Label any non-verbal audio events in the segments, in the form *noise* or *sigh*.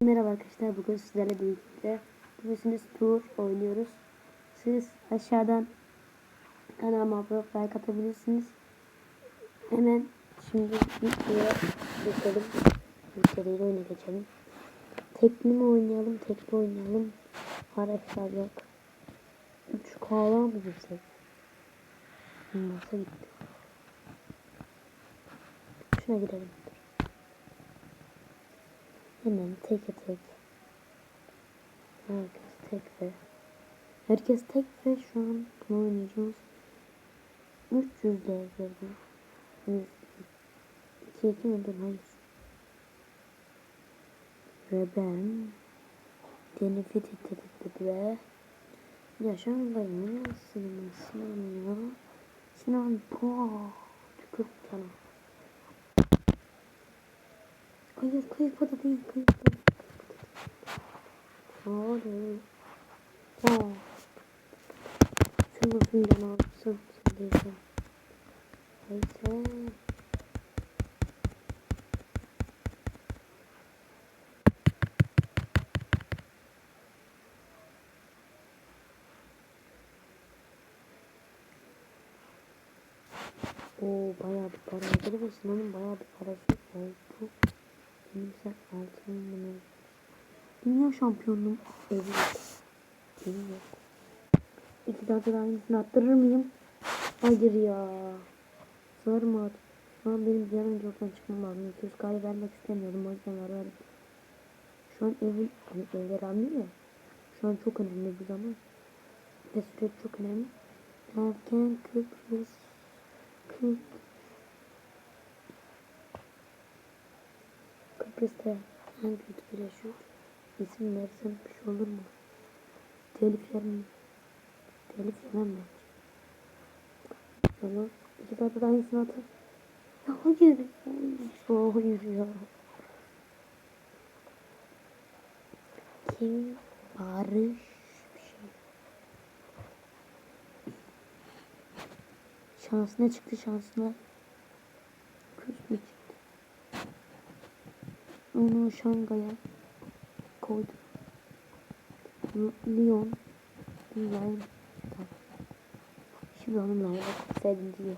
Merhaba arkadaşlar bugün sizlerle birlikte Biliyorsunuz Tour oynuyoruz. Siz aşağıdan kanalıma abone olup like atabilirsiniz. Hemen şimdi videoya geçelim. Videoyu oyuna geçelim. Tekli mi oynayalım, tekli oynayalım. Arkadaşlar yok. 3 kala mı girsek? Masa gitti. Şuna girelim. Hemen tek tek. Herkes tek ve herkes tek ve şu an bunu oynayacağız. 300 lira verdim. 2 2 mi dur hayır. Ve ben Denifit ettik ve yaşamdayım ya Sinan Sinan ya Sinan po tükür sana Hayır kıyıpada değil kıyıpada Hayır Aa Şunu şundan alsın Neyse Neyse Oo bayağı bir para ödedi ve Sinan'ın bayağı bir parası oldu. Benim sen altın bunu. Dünya şampiyonluğum. Evet. Yok. İki dakika da aynısını attırır mıyım? Hayır ya. Zor mu? Şu an benim bir an önce oradan çıkmam lazım. 200 kare vermek istemiyordum. O yüzden veriyorum. Şu an evin, hani evler anlıyor ya. Şu an çok önemli bu zaman. Ve süreç çok önemli. Erken Kıbrıs Kıbrıs Kıbrıs'ta en kötü bir yaşıyor. İsim versem bir şey olur mu? Telif yer mi? Telif yemem mi? Sonra iki tane de aynısını atın. Ya hayır. Hayır, hayır ya. Kim? Barış bir şey. Şansına çıktı şansına. Küsme çıktı. Onu Şangay'a koydum. Lyon. Lyon. Şimdi onunla ayrılsaydım diyor.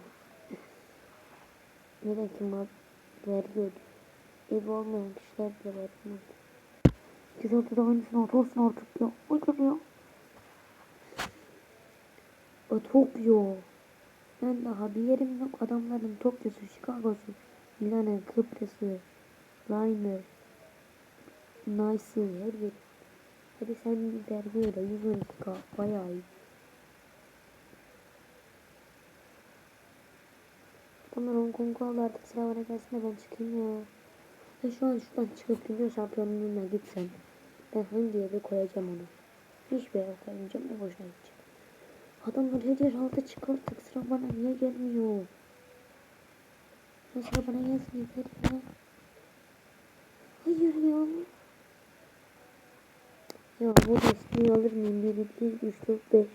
Neden kim var? Vergi ödüyor. Ev olmayan kişiler bile ödüyor. Güzel de aynısını atarsın artık ya. Hayır ya. O Tokyo. Ben daha bir yerim yok. Adamların Tokyo'su, Chicago'su, Milano, Kıbrıs'ı, Liner, Nice'ı, her yer. Hadi sen bir vergi öde. 112k. Bayağı iyi. Adamlar Hong Kong'u aldı artık sıra gelsin de ben çıkayım ya. Ve şu an şuradan çıkıp dünya şampiyonluğuna gitsem. Ben hangi yere koyacağım onu? Hiçbir yere koymayacağım. Ne boşuna gideceğim. Adamlar her yer altı çıkarttık. Sıra bana niye gelmiyor? Sıra bana gelsin yeter ya. Hayır ya. Ya bu Sydney'i alır mıyım? 1, 2, 3, 4, 5.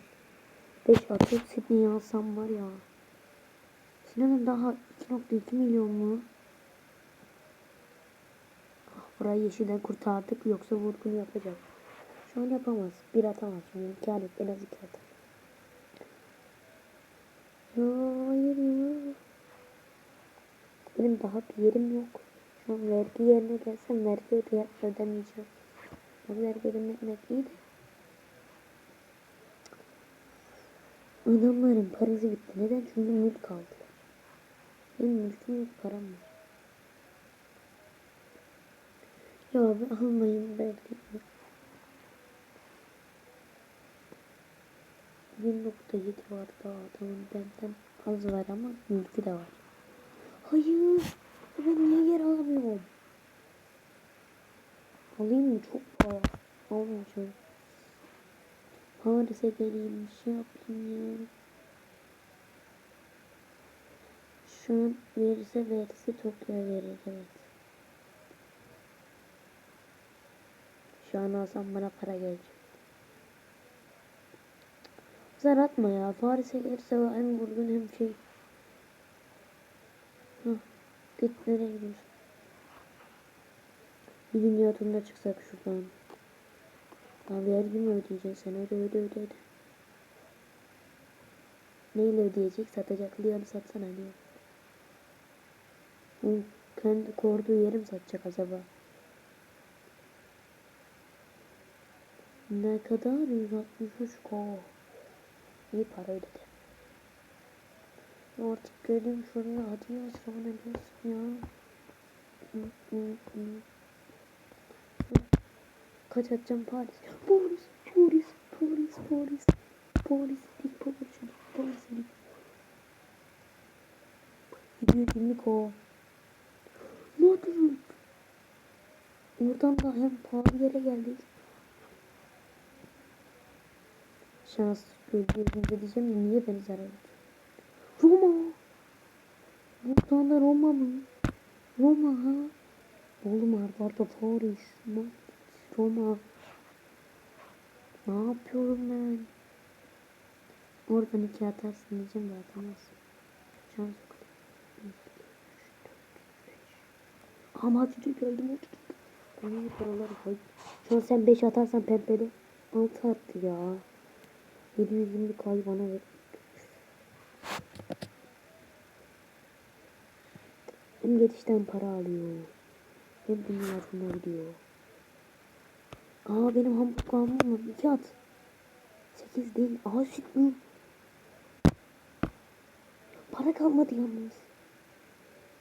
5 atıp Sydney'i alsam var ya. Sinan'ın daha 2.2 milyon mu? Ah, burayı yeşilden kurtardık yoksa vurgun yapacak. Şu an yapamaz. Bir atamaz. Şimdi iki adet en az iki atar. Hayır ya. Benim daha bir yerim yok. Vergi yerine gelsem vergi öde ödemeyeceğim. Ama vergi ödemek iyi de. Adamların parası bitti. Neden? Çünkü mülk aldılar. Benim mülküm yok, param var. Ya abi almayın belki. 1.7 var daha adamın benden az var ama mülkü de var. Hayır. Ben niye yer alamıyorum? Alayım mı? Çok pahalı. Almayacağım. Paris'e geleyim. Şey yapayım ya. Şu an verirse verirse Tokyo'ya verir evet. Şu an alsam bana para gelecek. Zar atma ya. Paris'e gelirse hem vurgun hem şey. Git nereye gidiyorsun? Bir dünya turuna çıksak şuradan. Abi her gün mü ödeyeceksin sen? Öde öde öde öde. Neyle ödeyecek? Satacak. Leon'u satsana Leon. Hı, kendi korduğu yeri mi satacak acaba? Ne kadar? 163 ko. İyi para ödedi. Artık gördüm şuraya hadi ya sıra ne diyorsun ya? Kaç atacağım Paris? Paris, Paris, Paris, Paris. Paris, dik dik Paris, dik. 720 ko. Madrid. Oradan da hem pahalı yere geldik. Şans gözlüğünde diyeceğim niye beni zarar. Buradan da Roma mı? Roma ha. Oğlum Arda Paris. Madrid, Roma. Ne yapıyorum ben? Oradan iki atarsın diyeceğim de atamazsın. Şans yok. Ama geldim Madrid'e. Bana iyi paralar koy. Şu an sen 5 atarsan pembeli 6 attı ya. 720 kay bana ver. Hem geçişten para alıyor. Hem dünyasına gidiyor. Aa benim Hamburg almam var. 2 at. 8 değil. Aa süt mü? Para kalmadı yalnız.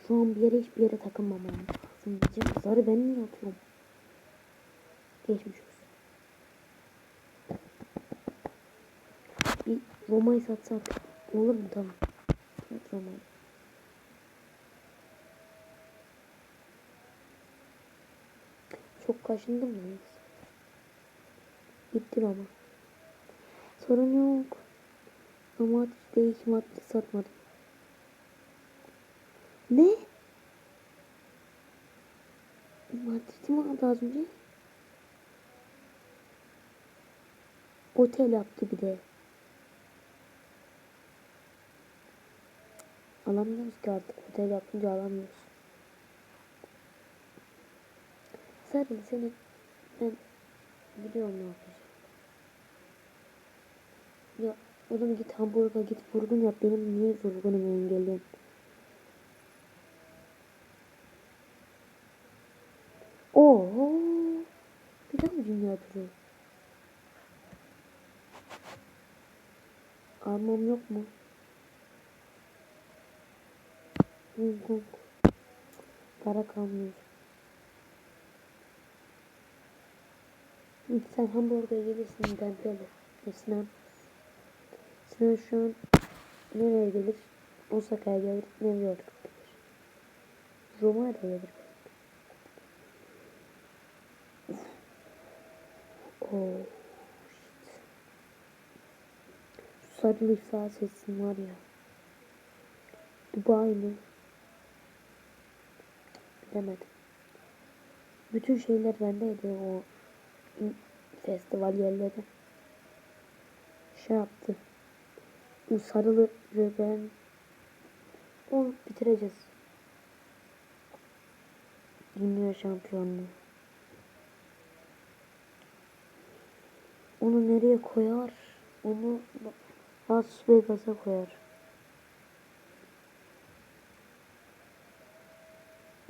Şu an bir yere hiçbir yere takılmamam lazım diyeceğim. Zarı ben niye atıyorum? Geçmiş olsun. Bir Roma'yı satsak olur mu? Tamam. Roma'yı. Çok kaşındım mı? Neyse. Bitti Roma. Sorun yok. Ama işte iki madde satmadım. Ne? Madrid'i mi aldı az önce? Otel yaptı bir de. Alamıyoruz ki artık. Otel yapınca alamıyoruz. Sarıl seni ben biliyorum ne yapacağım. Ya oğlum git Hamburg'a git vurgun yap. Benim niye vurgunumu engelliyorsun? Oo. Bir daha mı dünya turu? Almam yok mu? Kong. Para kalmıyor. Sen Hamburg'a gelirsin Dempele. E, Sinan. Sinan şu an nereye gelir? Osaka'ya gelir. New York'a gelir. Roma'ya da gelir. Oh shit. Şu sarılı iflas etsin var ya. Dubai mi? Bilemedim. Bütün şeyler bendeydi o festival yerleri. Şey yaptı. Bu sarılı ben onu bitireceğiz. Dünya şampiyonluğu. Onu nereye koyar? Onu Las Vegas'a koyar.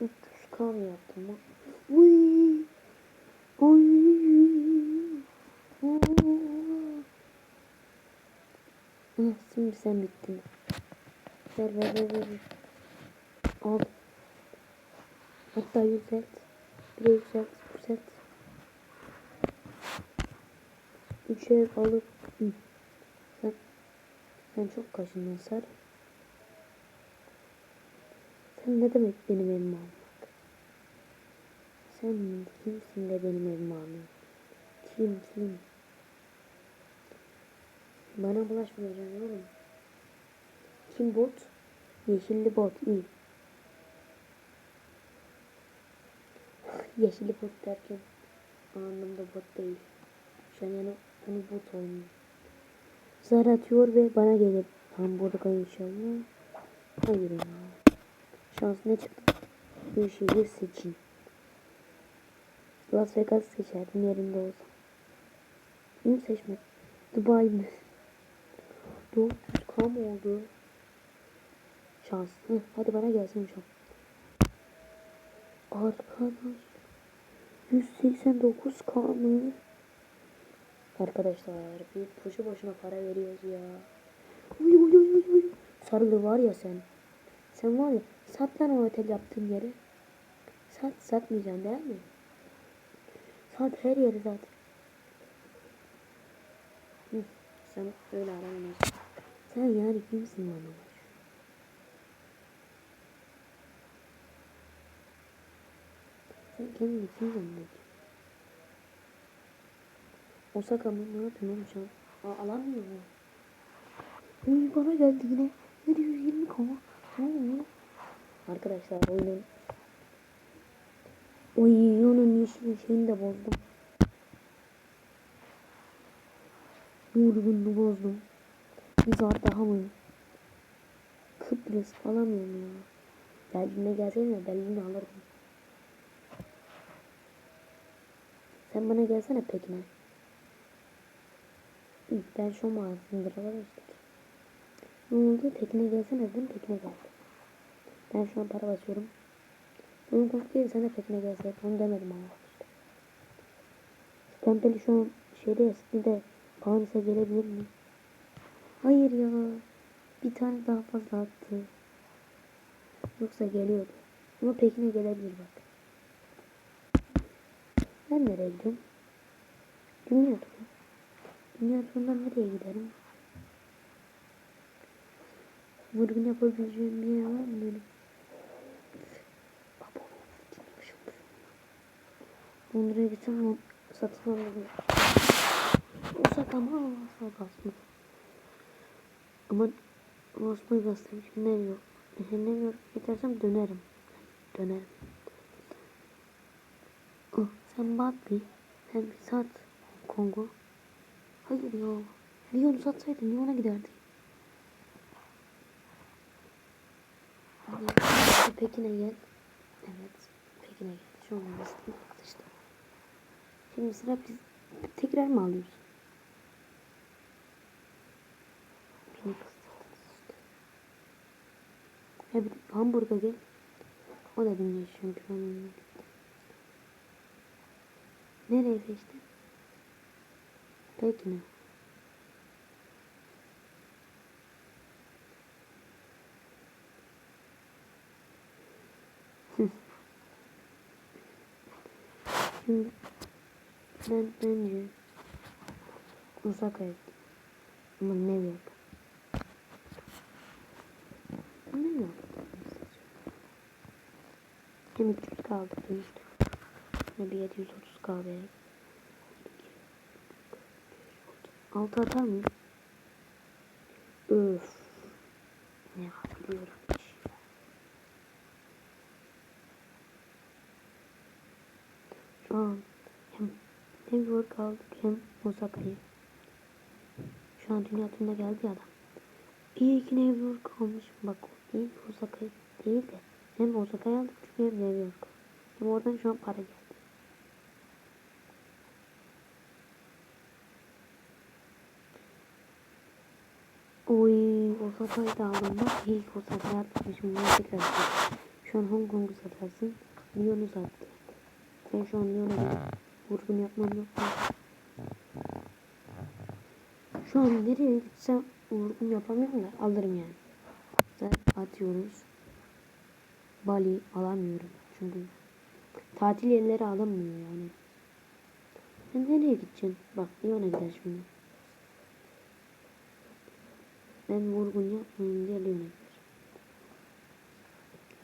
300k mı yaptım lan? Uy. Oy. Ah, şimdi sen bittin. Ver ver ver ver. Al. Hatta yükselt. Bir de yükselt. Yükselt. Üç ev alıp. Hı. Sen, sen çok kaşındın Sarı. Sen ne demek benim evime almak? Sen kimsin de benim evime almak? Kim kim? Bana bulaşmayacaksın oğlum. Kim bot? Yeşilli bot iyi. *sighs* Yeşilli bot derken anlamda bot değil. Şu an yani hani bot oynuyor. Zar atıyor ve bana gelir. Hamburg'a inşallah. Hayır ya. Şans ne çıktı? Bir şehir seçin. Las Vegas seçerdim yerinde olsam. Bunu seçmek. Dubai mi? 400k mı oldu? Şans. Hı, hadi bana gelsin an. Arkadaş. 189k mı? Arkadaşlar bir boşu boşuna para veriyoruz ya. Uy uy uy uy uy. Sarılı var ya sen. Sen var ya sat lan o otel yaptığın yeri. Sat satmayacaksın değil mi? Sat her yeri sat. Hı, sen öyle aramıyorsun. Sen yani kimsin bana? Sen kendini kim zannediyorsun? Osaka mı? Ne yapıyorsun oğlum? Aa, alamıyor mu? Uy bana geldi yine. 720 koma. Ne oluyor? Arkadaşlar oyunun Oy onun yeşil şeyini de bozdum. Yorgunluğu bozdum. Saat daha mı? Kıbrıs alamıyorum ya. Berlin'e gelseydim de Berlin'i alırdım. Sen bana gelsene Pekin'e. Ben şu mağazasındır arkadaşlar. Ne oldu? Pekin'e gelsene dedim. Pekin'e geldi. Ben şu an para basıyorum. Onun komik değil sana Pekin'e gelse. Onu demedim ama. Stempeli şu an şeyde ya de Paris'e gelebilir mi? Hayır ya. Bir tane daha fazla attı. Yoksa geliyordu. Ama Pekin'e gelebilir bak. Ben nereye gidiyorum? Dünya turu. Dünya turundan nereye giderim? Vurgun yapabileceğim bir yer var mı benim? Londra'ya gitsem satın alırım. Osaka Las Vegas mı? Ama Vegas demiş. Ne yok. Ne yok. Gidersem dönerim. Dönerim. Oh, sen bir. Sen bir sat Kongo. Hayır ya. Lyon'u satsaydın Lyon'a giderdik. Hadi, hadi Pekin'e gel. Evet. Pekin'e gel. Şu an bastım. işte. Şimdi sıra biz tekrar mı alıyoruz? Beni kızdırdınız işte. Ya bir Hamburg'a gel. O da dünya şampiyonu. Nereye seçtin? Peki ne? Şimdi ben bence Osaka'ya gittim. Ama New York. York. Hem 300 kaldı. Ne bir 730 kahve. Altı atar mı? Öf. Ne hiç. Şu an hem New York aldık hem Osaka'yı. Şu an dünya turuna geldi adam. İyi ki New York almış. Bak ki Osaka değil de hem Osaka'yı aldık çünkü hem New York. Hem oradan şu an para geldi. Oy Osaka'yı da. İyi ki Osaka'yı atmışım. Bunu tekrar. Şu an Hong Kong'u satarsın. Lyon'u sattı. Ben şu an Lyon'a gidip vurgun yapmam yok. Şu an nereye gitsem vurgun yapamıyorum da alırım yani. Atıyoruz. Bali alamıyorum. Çünkü tatil yerleri alamıyor yani. Sen nereye gideceksin? Bak Lyon'a gider şimdi. Ben vurgun yapmayayım diye Lyon'a gider.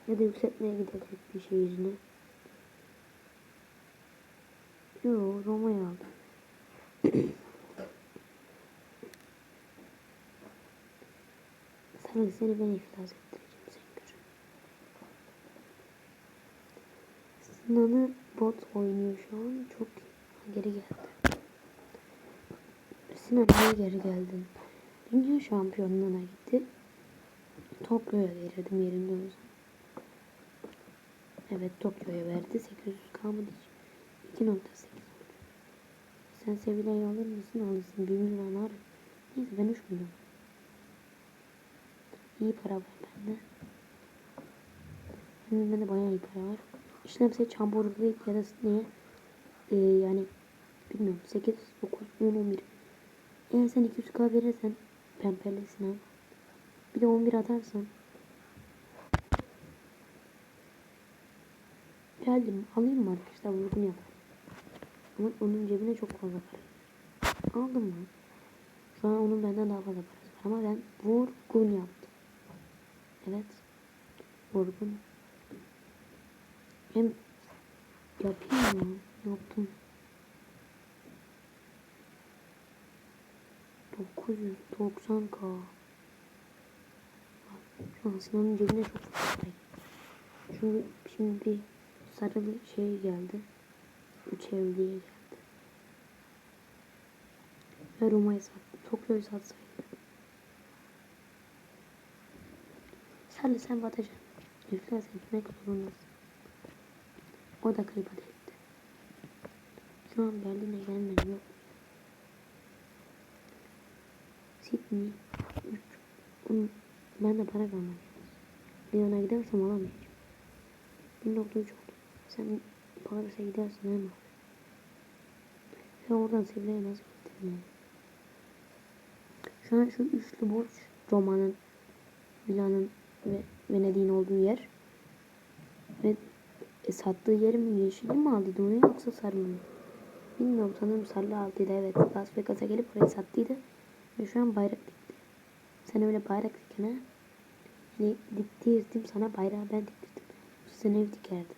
Ya da yükseltmeye gidecek bir şehrine. Yo Roma'ya aldım. *clears throat* Sana seni ben iflas ettireceğim sen gör. Sinan'ı bot oynuyor şu an. Çok geri geldi. Sinan niye geri geldin? Dünya şampiyonluğuna gitti. Tokyo'ya verirdim yerinde olsam. Evet Tokyo'ya verdi. 800 kalmadı. 2.8 oldu. Sen Sevilla'yı alır mısın? Alırsın. 1 milyon var. Neyse ben 3 milyon. İyi para var bende. Bende bayağı iyi para var. İşlemse çamburlu ya da neye? Ee, yani bilmiyorum 8, 9, 10, 11. Eğer sen 200k verirsen pembelesin ha. Bir de 11 atarsan. Geldim alayım mı arkadaşlar vurgun yapar. Ama onun cebine çok fazla para. Aldım mı? Şu an onun benden daha fazla parası var ama ben vurgun yaptım. Evet. Vurgun. Hem yapayım mı? Yaptım. 990k. Şu an Sinan'ın cebine çok fazla. Çünkü şimdi bir sarılı şey geldi. Üç evliye geldi. Ve Roma'yı sattı. Tokyo'yu satsaydı. Sarı sen batacaksın. Üflerse gitmek zorundasın. O da kayıp etti. Şu an Berlin'e gelmem yok. Sydney 3 Onun- Ben de para kalmadı. Lyon'a gidersem alamayacağım. 1.3 oldu. Sen Paris'e gidersin hemen. Ve oradan Sevilla'ya nasıl gittin yani? Şu an şu üçlü borç Roma'nın, Milan'ın ve Venedik'in olduğu yer. E, sattığı yeri mi yeşili mi aldıydı onu yoksa sarı mı? Bilmiyorum sanırım sarı aldıydı evet. Las Vegas'a gelip orayı sattıydı. Ve şu an bayrak dikti. Sen öyle bayrak dikene hani diktirdim sana bayrağı ben diktirdim. Sen ev dikerdin.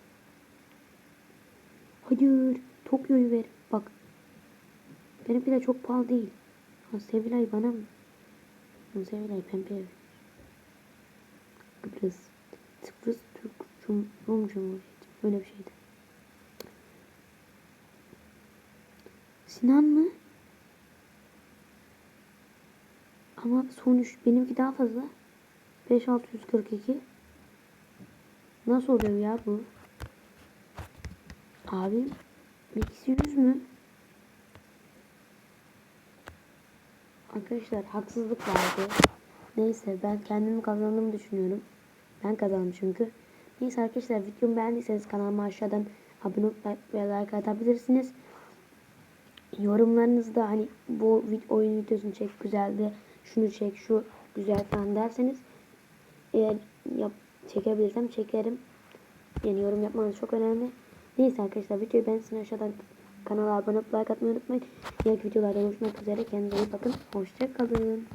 Hayır. Tokyo'yu ver. Bak. Benimki de çok pahalı değil. Ha, Sevilay bana mı? Ha, Sevilay pembe ver. Kıbrıs. Kıbrıs Türk Cum Rum Cumhuriyeti. Böyle bir şeydi. Sinan mı? Ama sonuç benimki daha fazla. 5642. Nasıl oluyor ya bu? Abi ikisi yüz mü? Arkadaşlar haksızlık vardı. Neyse ben kendimi kazandığımı düşünüyorum. Ben kazandım çünkü. Neyse arkadaşlar videomu beğendiyseniz kanalıma aşağıdan abone olup ve like atabilirsiniz. Yorumlarınızda hani bu oyun videosunu çek güzeldi. Şunu çek şu güzel falan derseniz eğer yap, çekebilirsem çekerim. Yani yorum yapmanız çok önemli. Neyse arkadaşlar videoyu beğensin aşağıdan kanala abone olup like atmayı unutmayın. Diğer videolarda görüşmek üzere. Kendinize iyi bakın. Hoşçakalın.